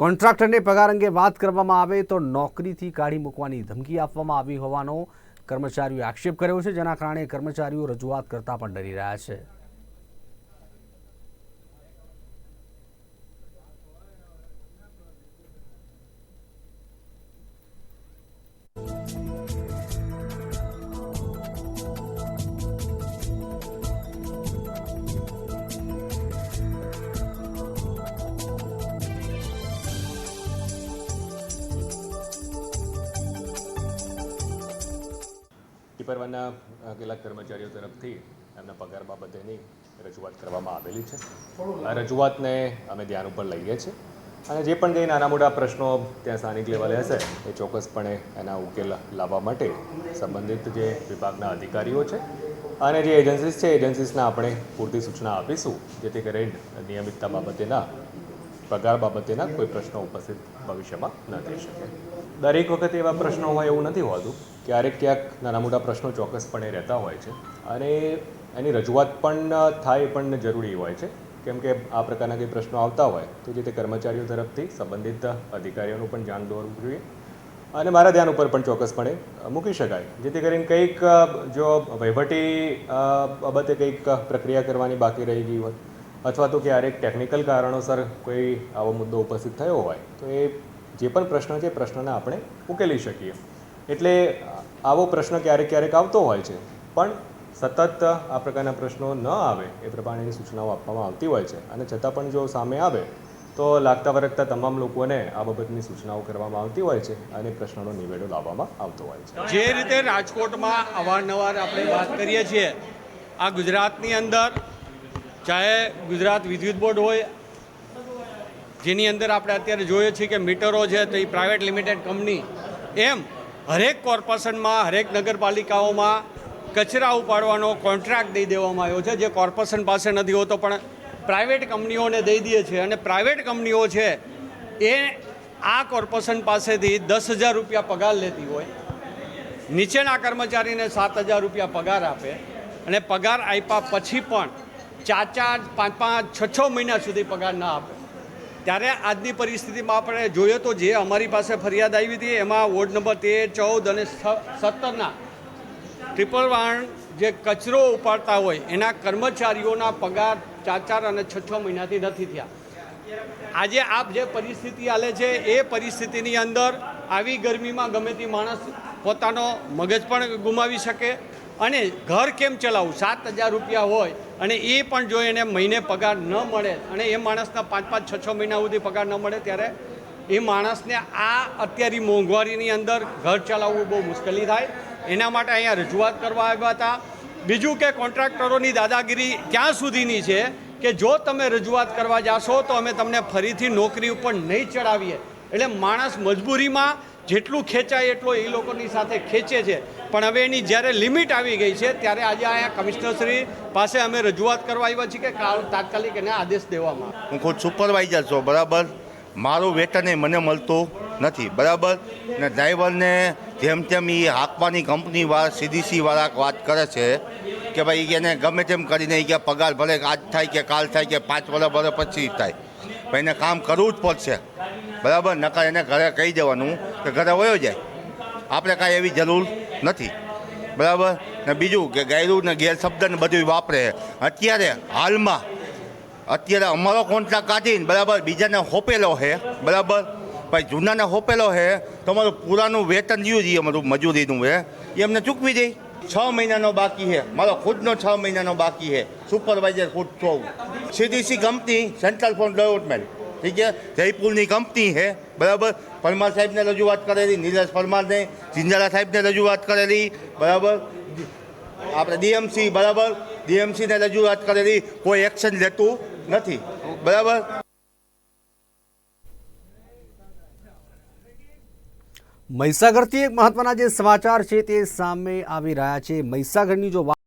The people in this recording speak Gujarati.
કોન્ટ્રાક્ટરને પગાર અંગે વાત કરવામાં આવે તો નોકરીથી કાઢી મૂકવાની ધમકી આપવામાં આવી હોવાનો કર્મચારીઓએ આક્ષેપ કર્યો છે, જેના કારણે કર્મચારીઓ રજૂઆત કરતા પણ ડરી રહ્યા છે. ટીપરવાના કેટલાક કર્મચારીઓ તરફથી એમના પગાર બાબતેની રજૂઆત કરવામાં આવેલી છે. આ રજૂઆતને અમે ધ્યાન ઉપર લઈએ છીએ. અને જે પણ કંઈ નાના મોટા પ્રશ્નો ત્યાં સ્થાનિક લેવલે હશે, એ ચોક્કસપણે એના ઉકેલ લાવવા માટે સંબંધિત જે વિભાગના અધિકારીઓ છે અને જે એજન્સીસ છે, એજન્સીસને આપણે પૂરતી સૂચના આપીશું, જેથી કરીને નિયમિતતા બાબતેના પગાર બાબતેના કોઈ પ્રશ્નો ઉપસ્થિત ભવિષ્યમાં ન થઈ શકે. દરેક વખતે એવા પ્રશ્નો હોય એવું નથી હોતું. ક્યારેક ક્યાંક નાના મોટા પ્રશ્નો ચોક્કસપણે રહેતા હોય છે. અને એની રજૂઆત પણ થાય પણ જરૂરી હોય છે. કેમ કે આ પ્રકારના કંઈ પ્રશ્નો આવતા હોય, તો જે તે કર્મચારીઓ તરફથી સંબંધિત અધિકારીઓનું પણ ધ્યાન દોરવું જોઈએ. અને મારા ધ્યાન ઉપર પણ ચોક્કસપણે મૂકી શકાય. જેથી કરીને કંઈક જો વહીવટી બાબતે કંઈક પ્રક્રિયા કરવાની બાકી રહી ગઈ હોય અથવા તો ક્યારેક ટેકનિકલ કારણોસર કોઈ આવો મુદ્દો ઉપસ્થિત થયો હોય, તો એ જે પણ પ્રશ્ન છે પ્રશ્નને આપણે ઉકેલી શકીએ. એટલે આવો પ્રશ્ન ક્યારેક ક્યારેક આવતો હોય છે, પણ સતત આ પ્રકારના પ્રશ્નો ન આવે એ પ્રમાણેની સૂચનાઓ આપવામાં આવતી હોય છે. અને છતાં પણ જો સામે આવે, તો લાગતા વરગતા તમામ લોકોને આ બાબતની સૂચનાઓ કરવામાં આવતી હોય છે અને પ્રશ્નનો નિવેડો લાવવામાં આવતો હોય છે. જે રીતે રાજકોટમાં અવારનવાર આપણે વાત કરીએ છીએ, આ ગુજરાતની અંદર ચાહે ગુજરાત વિદ્યુત બોર્ડ હોય, જેની અંદર આપણે અત્યારે જોઈએ છીએ કે મીટરો છે તો એ પ્રાઇવેટ લિમિટેડ કંપની, એમ હરેક કોર્પોરેશનમાં, હરેક નગરપાલિકાઓમાં કચરા ઉપાડવાનો કોન્ટ્રાક્ટ દઈ દેવામાં આવ્યો છે, જે કોર્પોરેશન પાસે નથી હોતો, પણ પ્રાઇવેટ કંપનીઓને દઈ દે છે. અને પ્રાઇવેટ કંપનીઓ છે, એ આ કોર્પોરેશન પાસેથી દસ હજાર રૂપિયા પગાર લેતી હોય, નીચેના કર્મચારીને સાત હજાર રૂપિયા પગાર આપે, અને પગાર આપ્યા પછી પણ ચાર ચાર પાંચ પાંચ છ છ મહિના સુધી પગાર ના આપે. ત્યારે આજની પરિસ્થિતિમાં આપણે જોઈએ તો જે અમારી પાસે ફરિયાદ આવી હતી, એમાં વોર્ડ નંબર તેર, ચૌદ અને સત્તરના ટ્રિપલ વાન જે કચરો ઉપાડતા હોય, એના કર્મચારીઓના પગાર ચાર ચાર અને છ છ મહિનાથી નથી થયા. આજે આપ જે પરિસ્થિતિ આલે છે, એ પરિસ્થિતિની અંદર આવી ગરમીમાં ગમે તે માણસ પોતાનો મગજ પણ ગુમાવી શકે અને ઘર કેમ ચલાવવું સાત હજાર રૂપિયા હોય અને એ પણ જો એને મહિને પગાર ન મળે અને એ માણસના પાંચ પાંચ છ છ મહિના સુધી પગાર ન મળે ત્યારે એ માણસને આ અત્યારે મોંઘવારીની અંદર ઘર ચલાવવું બહુ મુશ્કેલી થાય. એના માટે અહીંયા રજૂઆત કરવા આવ્યા હતા. બીજું કે કોન્ટ્રાક્ટરોની દાદાગીરી ક્યાં સુધીની છે કે જો તમે રજૂઆત કરવા જાશો તો અમે તમને ફરીથી નોકરી ઉપર નહીં ચડાવીએ. એટલે માણસ મજબૂરીમાં જેટલું ખેંચાય એટલો એ લોકોની સાથે ખેંચે છે. પણ હવે એની જ્યારે લિમિટ આવી ગઈ છે, ત્યારે આજે અહીંયા કમિશનરશ્રી પાસે અમે રજૂઆત કરવા આવ્યા છીએ કે કાલ તાત્કાલિક એને આદેશ દેવામાં હું ખુદ સુપરવાઇઝર છું, બરાબર? મારું વેતન એ મને મળતું નથી, બરાબર? ને ડ્રાઈવરને જેમ તેમ એ હાંકવાની કંપની વાળા સીડીસી વાળા વાત કરે છે કે ભાઈ એને ગમે તેમ કરીને કે પગાર ભલે આજ થાય કે કાલ થાય કે પાંચ વર્ષ વર્ષ પછી થાય. એને કામ કરવું જ પડશે. બરાબર? નકર એને ઘરે કહી દેવાનું કે ઘરે વયો જાય. આપણે કાંઈ એવી જરૂર નથી. બરાબર? ને બીજું કે ગાયરું ને ગેરશબ્દ ને બધું વાપરે. અત્યારે હાલમાં, અત્યારે અમારો કોન્ટ્રાક્ટ કાઢીને, બરાબર, બીજાને હોપેલો છે બરાબર? ભાઈ, જૂનાને હોપેલો છે તમારું પુરાનું વેતન જ્યું છે અમારું મજૂરીનું એ અમને ચૂકવી દે. છ મહિનાનો બાકી છે. મારો ખુદનો છ મહિનાનો બાકી છે. સુપરવાઇઝર ખુદ છો. CDC company central for development ઠીક છે? જયપુરની કંપની છે. બરાબર? પરમાર સાહેબને રજૂઆત કરેલી, નીરજ પરમારને જિંજાલા સાહેબને રજૂઆત કરેલી, બરાબર? આપણે ડીએમસી, બરાબર? ડીએમસીને રજૂઆત કરેલી, કોઈ એક્શન લેતું નથી. બરાબર? મહીસાગરથી એક મહત્વના જે સમાચાર છે તે સામે આવી રહ્યા છે. મહીસાગરની જો વાત